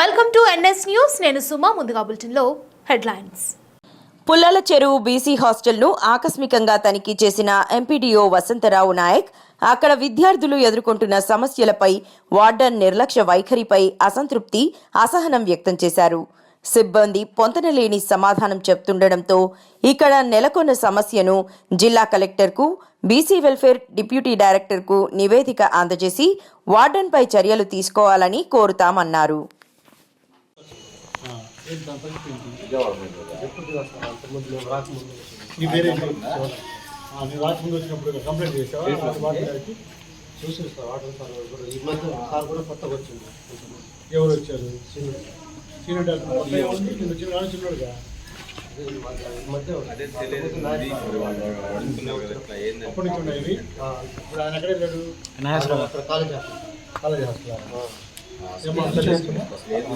Welcome to NS news నేను సుమా ముందుగా బులెటిన్లో హెడ్లైన్స్ పుల్లల చెరువు బీసీ హాస్టల్ను ఆకస్మికంగా తనిఖీ చేసిన ఎంపీడీఓ వసంతరావు నాయక్ అక్కడ విద్యార్థులు ఎదుర్కొంటున్న సమస్యలపై వార్డన్ నిర్లక్ష్య వైఖరిపై అసంతృప్తి అసహనం వ్యక్తం చేశారు. సిబ్బంది పొంతనలేని సమాధానం చెప్తుండటంతో ఇక్కడ నెలకొన్న సమస్యను జిల్లా కలెక్టర్కు బీసీ వెల్ఫేర్ డిప్యూటీ డైరెక్టర్కు నివేదిక అందజేసి వార్డన్పై చర్యలు తీసుకోవాలని కోరుతామన్నారు. నీ పేరే నేను రాకముందు వచ్చినప్పుడు కంప్లైంట్ చేసావా వాటర్ గారికి వాటర్ సార్ కూడా ఈ మధ్య సార్ కూడా కొత్తగా వచ్చింది. ఎవరు వచ్చారు? సీనియర్. డాక్టర్. కొత్త ఏముంది నేను వచ్చిన కానీ చిన్నోడుగా? ఈ మధ్య అప్పటి నుంచి ఉన్నాయి. ఇప్పుడు ఆయన ఎక్కడ వెళ్ళాడు అక్కడ కాలేజ్ హాస్టల్. College hostel?